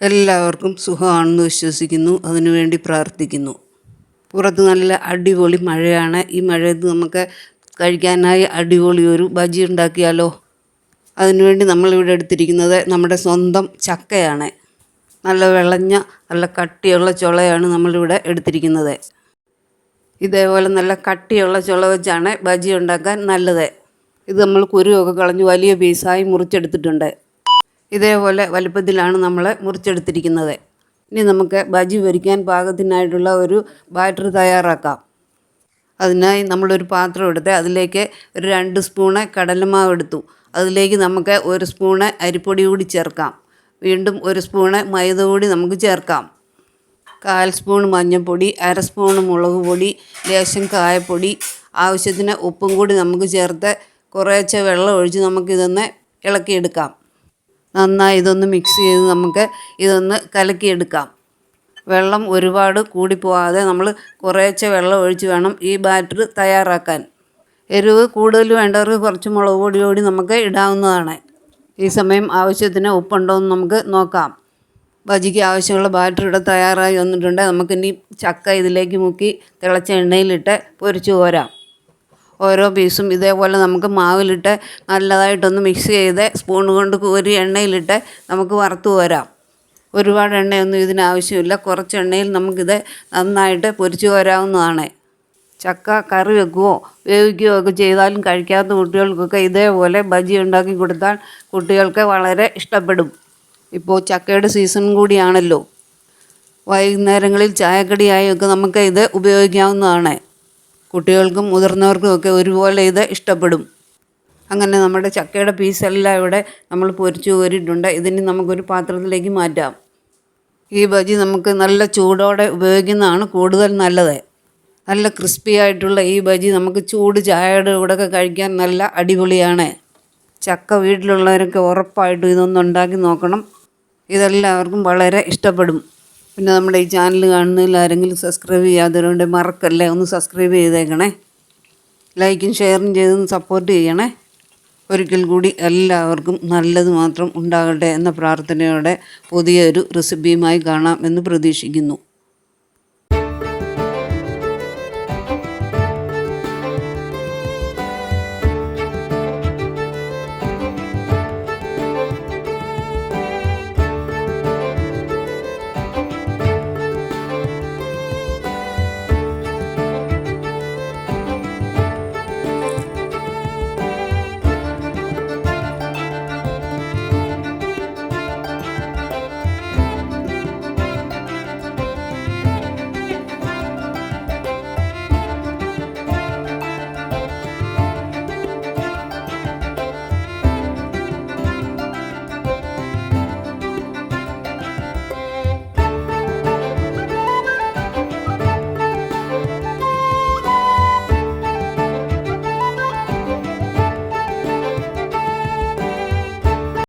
എല്ലാവർക്കും സുഖമാണെന്ന് വിശ്വസിക്കുന്നു. അതിനുവേണ്ടി പ്രാർത്ഥിക്കുന്നു. പുറത്ത് നല്ല അടിപൊളി മഴയാണ്. ഈ മഴയത്ത് നമുക്ക് കഴിക്കാനായി അടിപൊളി ഒരു ബജി ഉണ്ടാക്കിയാലോ? അതിനുവേണ്ടി നമ്മളിവിടെ എടുത്തിരിക്കുന്നത് നമ്മുടെ സ്വന്തം ചക്കയാണ്. നല്ല വിളഞ്ഞ നല്ല കട്ടിയുള്ള ചുളയാണ് നമ്മളിവിടെ എടുത്തിരിക്കുന്നത്. ഇതേപോലെ നല്ല കട്ടിയുള്ള ചുള വെച്ചാണ് ബജി ഉണ്ടാക്കാൻ നല്ലത്. ഇത് നമ്മൾ കുരുവൊക്കെ കളഞ്ഞ് വലിയ പീസായി മുറിച്ചെടുത്തിട്ടുണ്ട്. ഇതേപോലെ വലുപ്പത്തിലാണ് നമ്മൾ മുറിച്ചെടുത്തിരിക്കുന്നത്. ഇനി നമുക്ക് ബജി പൊരിക്കാൻ പാകത്തിനായിട്ടുള്ള ഒരു ബാറ്റർ തയ്യാറാക്കാം. അതിനായി നമ്മളൊരു പാത്രം എടുത്ത് അതിലേക്ക് ഒരു രണ്ട് സ്പൂണ് കടലമാവ് എടുത്തു. അതിലേക്ക് നമുക്ക് ഒരു സ്പൂണ് അരിപ്പൊടി കൂടി ചേർക്കാം. വീണ്ടും ഒരു സ്പൂണ് മൈദ കൂടി നമുക്ക് ചേർക്കാം. കാൽ സ്പൂൺ മഞ്ഞൾപ്പൊടി അര സ്പൂൺ മുളക് പൊടി ലേശം കായപ്പൊടി ആവശ്യത്തിന് ഉപ്പും കൂടി നമുക്ക് ചേർത്ത് കുറേശ്ശെ വെള്ളം ഒഴിച്ച് നമുക്കിതൊന്ന് ഇളക്കിയെടുക്കാം. നന്നായി ഇതൊന്ന് മിക്സ് ചെയ്ത് നമുക്ക് ഇതൊന്ന് കലക്കിയെടുക്കാം. വെള്ളം ഒരുപാട് കൂടിപ്പോവാതെ നമ്മൾ കുറേശ്ശെ വെള്ളം ഒഴിച്ച് വേണം ഈ ബാറ്റർ തയ്യാറാക്കാൻ. എരിവ് കൂടുതൽ വേണ്ടവർക്ക് കുറച്ച് മുളക് പൊടി കൂടി നമുക്ക് ഇടാവുന്നതാണ്. ഈ സമയം ആവശ്യത്തിന് ഉപ്പുണ്ടോ എന്ന് നമുക്ക് നോക്കാം. ബജിക്ക് ആവശ്യമുള്ള ബാറ്റർ ഇവിടെ തയ്യാറായി വന്നിട്ടുണ്ട്. നമുക്കിനി ചക്ക ഇതിലേക്ക് മുക്കി തിളച്ച എണ്ണയിലിട്ട് പൊരിച്ചു കോരാം. ഓരോ പീസും ഇതേപോലെ നമുക്ക് മാവിലിട്ട് നല്ലതായിട്ടൊന്ന് മിക്സ് ചെയ്ത് സ്പൂൺ കൊണ്ട് കോരി എണ്ണയിലിട്ട് നമുക്ക് വറുത്ത് കോരാം. ഒരുപാട് എണ്ണയൊന്നും ഇതിനാവശ്യമില്ല. കുറച്ച് എണ്ണയിൽ നമുക്കിത് നന്നായിട്ട് പൊരിച്ച് കോരാവുന്നതാണ്. ചക്ക കറി വെക്കുകയോ വേവിക്കുകയോ ഒക്കെ ചെയ്താലും കഴിക്കാത്ത കുട്ടികൾക്കൊക്കെ ഇതേപോലെ ബജി ഉണ്ടാക്കി കൊടുത്താൽ കുട്ടികൾക്ക് വളരെ ഇഷ്ടപ്പെടും. ഇപ്പോൾ ചക്കയുടെ സീസൺ കൂടിയാണല്ലോ. വൈകുന്നേരങ്ങളിൽ ചായക്കടിയായൊക്കെ നമുക്ക് ഇത് ഉപയോഗിക്കാവുന്നതാണ്. കുട്ടികൾക്കും മുതിർന്നവർക്കും ഒക്കെ ഒരുപോലെ ഇത് ഇഷ്ടപ്പെടും. അങ്ങനെ നമ്മുടെ ചക്കയുടെ പീസെല്ലാം ഇവിടെ നമ്മൾ പൊരിച്ചു കോരിയിട്ടുണ്ട് ഇതിനി നമുക്കൊരു പാത്രത്തിലേക്ക് മാറ്റാം. ഈ ബജി നമുക്ക് നല്ല ചൂടോടെ ഉപയോഗിക്കുന്നതാണ് കൂടുതൽ നല്ലത്. നല്ല ക്രിസ്പി ആയിട്ടുള്ള ഈ ബജി നമുക്ക് ചൂട് ചായയുടെ കൂടെയൊക്കെ കഴിക്കാൻ നല്ല അടിപൊളിയാണ്. ചക്ക വീട്ടിലുള്ളവരൊക്കെ ഉറപ്പായിട്ടും ഇതൊന്നുണ്ടാക്കി നോക്കണം. ഇതെല്ലാവർക്കും വളരെ ഇഷ്ടപ്പെടും. പിന്നെ നമ്മുടെ ഈ ചാനൽ കാണുന്നതിൽ ആരെങ്കിലും സബ്സ്ക്രൈബ് ചെയ്യാത്തവരുണ്ട് മറക്കല്ലേ ഒന്ന് സബ്സ്ക്രൈബ് ചെയ്തേക്കണേ. ലൈക്കും ഷെയറും ചെയ്തും സപ്പോർട്ട് ചെയ്യണേ. ഒരിക്കൽ കൂടി എല്ലാവർക്കും നല്ലത് മാത്രം ഉണ്ടാകട്ടെ എന്ന പ്രാർത്ഥനയോടെ പുതിയൊരു റെസിപ്പിയുമായി കാണാം എന്ന് പ്രതീക്ഷിക്കുന്നു.